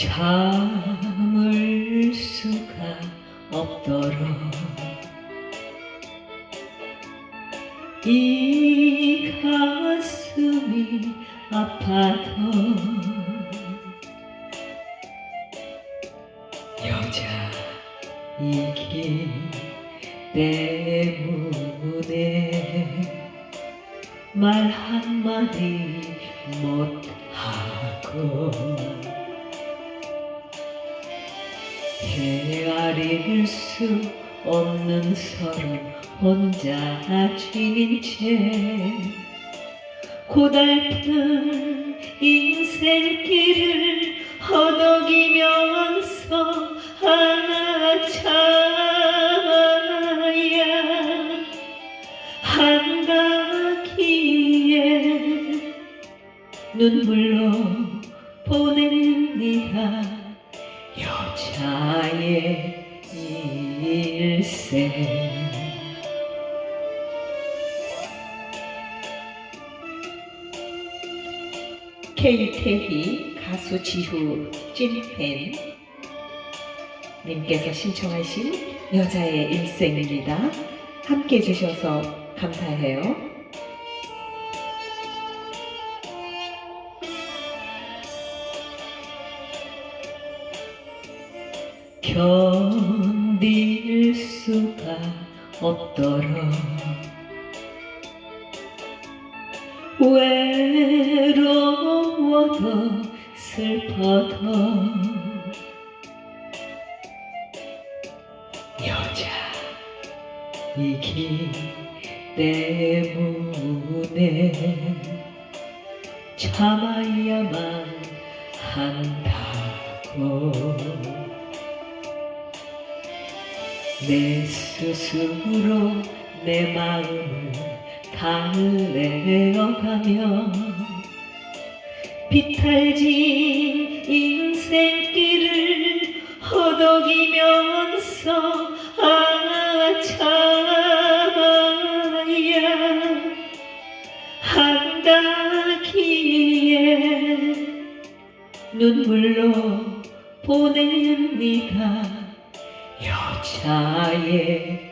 참을 수가 없도록 이 가슴이 아파도 여자이기 때문에 말 한마디 못하고 헤아릴 수 없는 서로 혼자 지닌 채 고달픈 인생길을 허덕이면서 아차야 한가기에 눈물로 보냅 여자의 일생 K태희 가수 지후 찐팬 님께서 신청하신 여자의 일생입니다. 함께 해주셔서 감사해요. 견딜 수가 없도록 외로워도 슬퍼도 여자 이기 때문에 참아야만 한다고 내 스스로 내 마음을 달래어가며 비탈진 인생길을 허덕이면서 아차야 한다기에 눈물로 보냅니다 여자의